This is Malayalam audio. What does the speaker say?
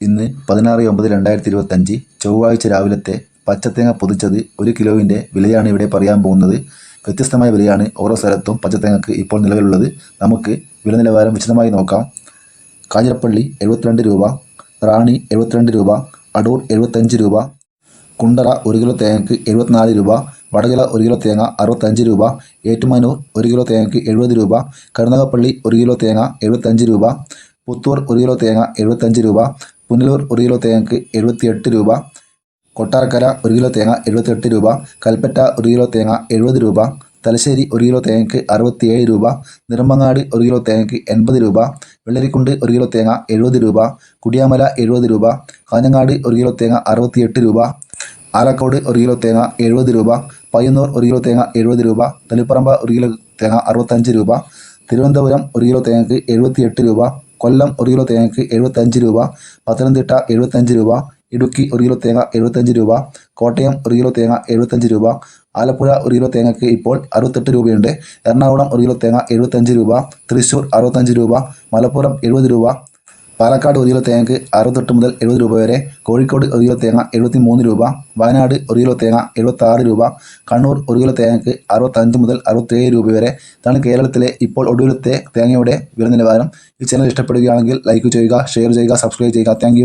ഇന്ന് പതിനാറ് ഒമ്പത് രണ്ടായിരത്തി ഇരുപത്തഞ്ച് ചൊവ്വാഴ്ച രാവിലത്തെ പച്ചത്തേങ്ങ പൊതിച്ചത് ഒരു കിലോവിന്റെ വിലയാണ് ഇവിടെ പറയാൻ പോകുന്നത്. വ്യത്യസ്തമായ വിലയാണ് ഓരോ സ്ഥലത്തും പച്ചത്തേങ്ങക്ക് ഇപ്പോൾ നിലവിലുള്ളത്. നമുക്ക് വില നിലവാരം വിശദമായി നോക്കാം. കാഞ്ഞിരപ്പള്ളി എഴുപത്തിരണ്ട് രൂപ റാണി എഴുപത്തിരണ്ട് രൂപ അടൂർ എഴുപത്തഞ്ച് രൂപ കുണ്ടറ ഒരു കിലോ തേങ്ങയ്ക്ക് എഴുപത്തിനാല് രൂപ വടകര ഒരു കിലോ തേങ്ങ അറുപത്തഞ്ച് രൂപ ഏറ്റുമാനൂർ ഒരു കിലോ തേങ്ങയ്ക്ക് എഴുപത് രൂപ കരുനാഗപ്പള്ളി ഒരു കിലോ തേങ്ങ എഴുപത്തഞ്ച് രൂപ പുത്തൂർ ഒരു കിലോ തേങ്ങ എഴുപത്തഞ്ച് രൂപ പുനലൂർ ഒരു കിലോ തേങ്ങയ്ക്ക് എഴുപത്തിയെട്ട് രൂപ കൊട്ടാരക്കര ഒരു കിലോ തേങ്ങ എഴുപത്തെട്ട് രൂപ കൽപ്പറ്റ ഒരു കിലോ തേങ്ങ എഴുപത് രൂപ തലശ്ശേരി ഒരു കിലോ തേങ്ങയ്ക്ക് അറുപത്തിയേഴ് രൂപ നിർമ്മങ്ങാട് ഒരു കിലോ തേങ്ങക്ക് എൺപത് രൂപ വെള്ളരിക്കുണ്ട് ഒരു കിലോ തേങ്ങ എഴുപത് രൂപ കുടിയാമല എഴുപത് രൂപ കാഞ്ഞങ്ങാട് ഒരു കിലോ തേങ്ങ അറുപത്തിയെട്ട് രൂപ ആലക്കോട് ഒരു കിലോ തേങ്ങ എഴുപത് രൂപ പയ്യന്നൂർ ഒരു കിലോ തേങ്ങ എഴുപത് രൂപ തളിപ്പറമ്പ ഒരു കിലോ തേങ്ങ അറുപത്തഞ്ച് രൂപ തിരുവനന്തപുരം ഒരു കിലോ തേങ്ങയ്ക്ക് എഴുപത്തിയെട്ട് രൂപ കൊല്ലം ഒരു കിലോ തേങ്ങയ്ക്ക് എഴുപത്തഞ്ച് രൂപ പത്തനംതിട്ട എഴുപത്തഞ്ച് രൂപ ഇടുക്കി ഒരു കിലോ തേങ്ങ എഴുപത്തഞ്ച് രൂപ കോട്ടയം ഒരു കിലോ തേങ്ങ എഴുപത്തഞ്ച് രൂപ ആലപ്പുഴ ഒരു കിലോ തേങ്ങയ്ക്ക് ഇപ്പോൾ അറുപത്തെട്ട് രൂപയുണ്ട് എറണാകുളം ഒരു കിലോ തേങ്ങ എഴുപത്തഞ്ച് രൂപ തൃശ്ശൂർ അറുപത്തഞ്ച് രൂപ മലപ്പുറം എഴുപത് രൂപ പാലക്കാട് ഒരു കിലോ തേങ്ങയ്ക്ക് അറുപത്തെട്ട് മുതൽ എഴുപത് രൂപ വരെ കോഴിക്കോട് ഒരു കിലോ തേങ്ങ എഴുപത്തി മൂന്ന് രൂപ വയനാട് ഒരു കിലോ തേങ്ങ എഴുപത്തി ആറ് രൂപ കണ്ണൂർ ഒരു കിലോ തേങ്ങയ്ക്ക് അറുപത്തഞ്ച് മുതൽ അറുപത്തേഴ് രൂപ വരെ. ഇതാണ് കേരളത്തിലെ ഇപ്പോൾ ഒടുവിലത്തെ തേങ്ങയുടെ വില നിലവാരം ഈ ചാനൽ ഇഷ്ടപ്പെടുകയാണെങ്കിൽ ലൈക്ക് ചെയ്യുക ഷെയർ ചെയ്യുക സബ്സ്ക്രൈബ് ചെയ്യുക. താങ്ക്